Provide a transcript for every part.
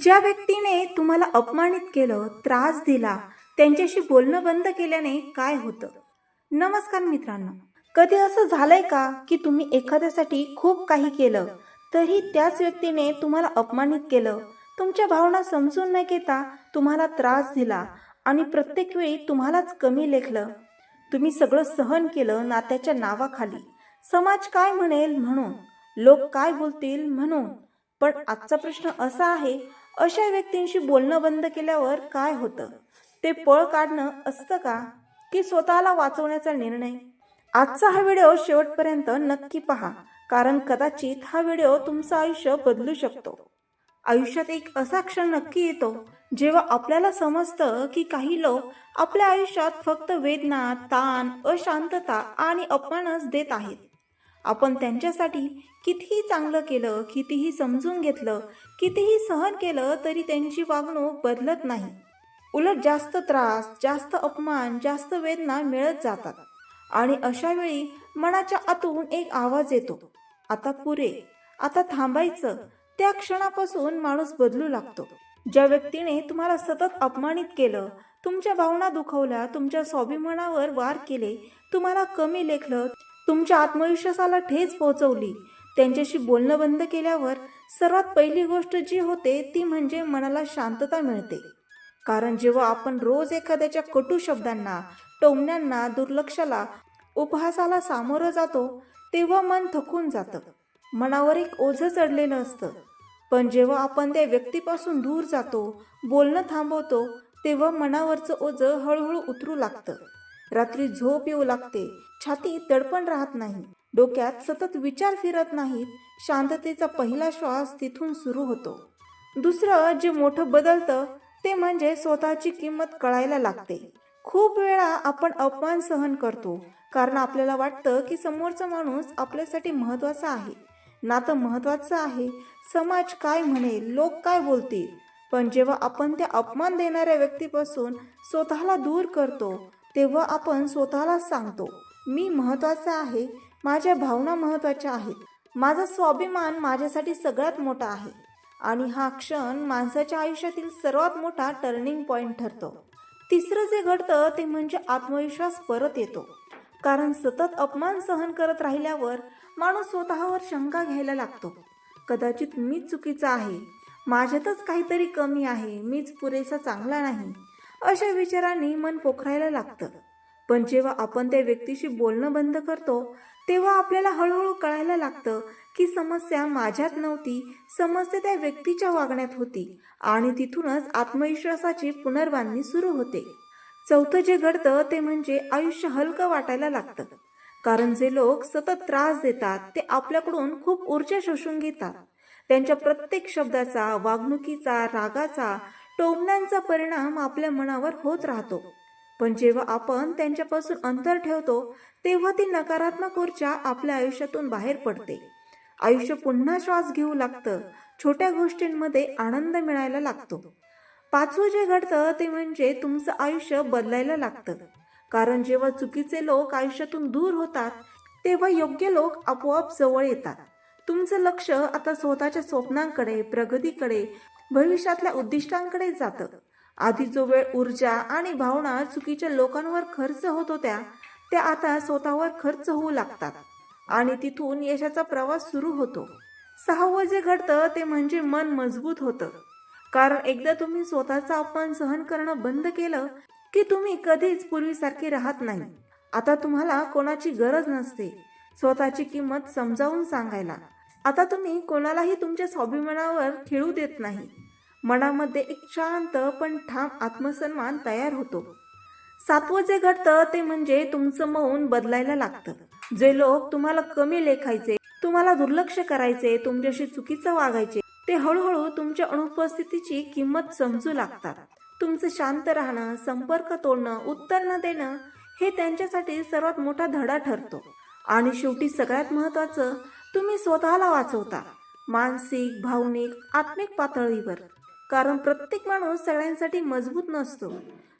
ज्या व्यक्तीने तुम्हाला अपमानित केलं त्रास दिला त्यांच्याशी बोलणं बंद केल्याने काय होतं? नमस्कार मित्रांनो. कधी असं झालंय का की तुम्ही एखाद्यासाठी खूप काही केलं तरी त्याच व्यक्तीने तुम्हाला अपमानित केलं? तुमच्या भावना समजून न घेता तुम्हाला त्रास दिला आणि प्रत्येक वेळी तुम्हालाच कमी लेखलं. तुम्ही सगळं सहन केलं नात्याच्या नावाखाली. समाज काय म्हणेल म्हणून? लोक काय बोलतील म्हणून? पण आजचा प्रश्न असा आहे अशा व्यक्तींशी बोलणं बंद केल्यावर काय होतं? ते पळ काढणं असतं का? की स्वतःला वाचवण्याचा निर्णय? आजचा हा व्हिडिओ शेवटपर्यंत नक्की पहा कारण कदाचित हा व्हिडिओ तुमचं आयुष्य बदलू शकतो. आयुष्यात एक असा क्षण नक्की येतो जेव्हा आपल्याला समजतं की काही लोक आपल्या आयुष्यात फक्त वेदना ताण अशांतता आणि अपमानच देत आहेत. आपण त्यांच्यासाठी कितीही चांगलं केलं कितीही समजून घेतलं कितीही सहन केलं तरी त्यांची वागणूक बदलत नाही. उलट जास्त त्रास जास्त अपमान जास्त वेदना मिळत जातात. आणि अशा वेळी मनाच्या आतून एक आवाज येतो. आता पुरे आता थांबायचं. त्या क्षणापासून माणूस बदलू लागतो. ज्या व्यक्तीने तुम्हाला सतत अपमानित केलं तुमच्या भावना दुखवल्या तुमच्या स्वाभिमानावर वार केले तुम्हाला कमी लेखलं तुमच्या आत्मविश्वासाला ठेच पोहोचवली. त्यांच्याशी बोलणं बंद केल्यावर सर्वात पहिली गोष्ट जी होते ती म्हणजे मनाला शांतता मिळते. कारण जेव्हा आपण रोज एखाद्याच्या कटू शब्दांना टोमण्यांना दुर्लक्षाला उपहासाला सामोरं जातो तेव्हा मन थकून जातं. मनावर एक ओझं चढलेलं असतं. पण जेव्हा आपण त्या व्यक्तीपासून दूर जातो बोलणं थांबवतो तेव्हा मनावरचं ओझं हळूहळू उतरू लागतं. रात्री झोप येऊ लागते. छाती तडपण राहत नाही. डोक्यात सतत विचार फिरत नाहीत. शांततेचा पहिला श्वास तिथून सुरू होतो. दुसरं जे मोठं बदलतं ते म्हणजे स्वतःची किंमत कळायला लागते. खूप वेळा आपण अपमान सहन करतो कारण आपल्याला वाटतं की समोरचा माणूस आपल्यासाठी महत्त्वाचा आहे. नातं महत्त्वाचं आहे. समाज काय म्हणेल लोक काय बोलतील? पण जेव्हा आपण त्या अपमान देणाऱ्या व्यक्तीपासून स्वतःला दूर करतो तेव्हा आपण स्वतःला सांगतो मी महत्त्वाचा आहे माझ्या भावना महत्त्वाच्या आहेत माझा स्वाभिमान माझ्यासाठी सगळ्यात मोठा आहे. आणि हा क्षण माणसाच्या आयुष्यातील सर्वात मोठा टर्निंग पॉईंट ठरतो. तिसरं जे घडतं ते म्हणजे आत्मविश्वास परत येतो. कारण सतत अपमान सहन करत राहिल्यावर माणूस स्वतःवर शंका घ्यायला लागतो. कदाचित मीच चुकीचा आहे माझ्यातच काहीतरी कमी आहे मीच पुरेसा चांगला नाही अशा विचारांनी मन पोखरायला लागतं. पण जेव्हा आपण त्या व्यक्तीशी बोलणं बंद करतो तेव्हा आपल्याला हळूहळू कळायला लागतं की समस्या माझ्यात नव्हती समस्या त्या व्यक्तीच्या वागण्यात होती आणि तिथूनच आत्मविश्वासाची पुनर्बांधणी सुरू होते. चौथं जे घडतं ते म्हणजे आयुष्य हलकं वाटायला लागतं. कारण जे लोक सतत त्रास देतात ते आपल्याकडून खूप ऊर्जा शोषून घेतात. त्यांच्या प्रत्येक शब्दाचा वागणुकीचा रागाचा टोमण्यांचा परिणाम आपल्या मनावर होत राहतो. पण जेव्हा आपण त्यांच्यापासून अंतर ठेवतो तेव्हा ती नकारात्मक ऊर्जा आपल्या आयुष्यातून बाहेर पडते. आयुष्य पुन्हा श्वास घेऊ लागतं छोट्या गोष्टींमध्ये आनंद मिळायला लागतो. पाचवं जे घडतं ते म्हणजे तुमचं आयुष्य बदलायला लागतं. कारण जेव्हा चुकीचे लोक आयुष्यातून दूर होतात तेव्हा योग्य लोक आपोआप जवळ येतात. तुमचं लक्ष आता स्वतःच्या स्वप्नांकडे प्रगतीकडे भविष्यातल्या उद्दिष्टांकडे जातं. आधी जो वेळ ऊर्जा आणि भावना चुकीच्या लोकांवर खर्च होत होत्या त्या आता स्वतःवर खर्च होऊ लागतात. आणि तिथून यशाचा प्रवास सुरू होतो. सहावं जे घडतं ते म्हणजे मन मजबूत होतं. कारण एकदा तुम्ही स्वतःचा अपमान सहन करणं बंद केलं की तुम्ही कधीच पूर्वीसारखे राहत नाही. आता तुम्हाला कोणाची गरज नसते. स्वतःची किंमत समजावून सांगायला. आता तुम्ही कोणालाही तुमच्या स्वाभिमानावर खेळू देत नाही. मनामध्ये एक शांत पण ठाम आत्मसन्मान तयार होतो. सातवं जे घडतं ते म्हणजे तुमचं मौन बदलायला लागतं. जे लोक तुम्हाला कमी लेखायचे तुम्हाला दुर्लक्ष करायचे तुमच्याशी चुकीचं वागायचे ते हळूहळू तुमच्या अनुपस्थितीची किंमत समजू लागतात. तुमचं शांत राहणं संपर्क तोडणं उत्तर न देणं हे त्यांच्यासाठी सर्वात मोठा धडा ठरतो. आणि शेवटी सगळ्यात महत्त्वाचं तुम्ही स्वतःला वाचवता. मानसिक भावनिक आत्मिक पातळीवर. कारण प्रत्येक माणूस सगळ्यांसाठी मजबूत नसतो.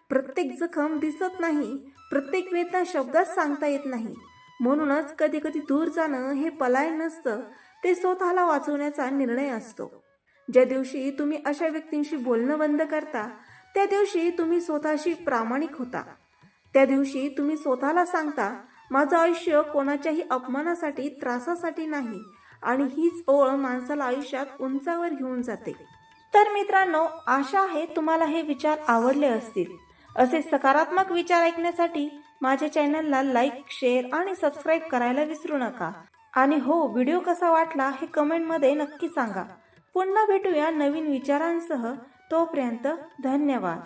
प्रत्येक जखम दिसत नाही प्रत्येक वेदना शब्दात सांगता येत नाही. म्हणूनच कधी कधी दूर जाणं हे पलायन नसतं ते स्वतःला वाचवण्याचा निर्णय असतो. ज्या दिवशी तुम्ही अशा व्यक्तींशी बोलणं बंद करता त्या दिवशी तुम्ही स्वतःशी प्रामाणिक होता. त्या दिवशी तुम्ही स्वतःला सांगता माझं आयुष्य कोणाच्याही अपमानासाठी त्रासासाठी नाही आणि हीच ओळ माणसाला आयुष्यात उंचावर घेऊन जाते. तर मित्रांनो आशा आहे तुम्हाला हे विचार आवडले असतील. असे सकारात्मक विचार ऐकण्यासाठी माझ्या चॅनलला लाईक शेअर आणि सबस्क्राईब करायला विसरू नका. आणि हो व्हिडिओ कसा वाटला हे कमेंटमध्ये नक्की सांगा. पुन्हा भेटूया नवीन विचारांसह. तोपर्यंत धन्यवाद.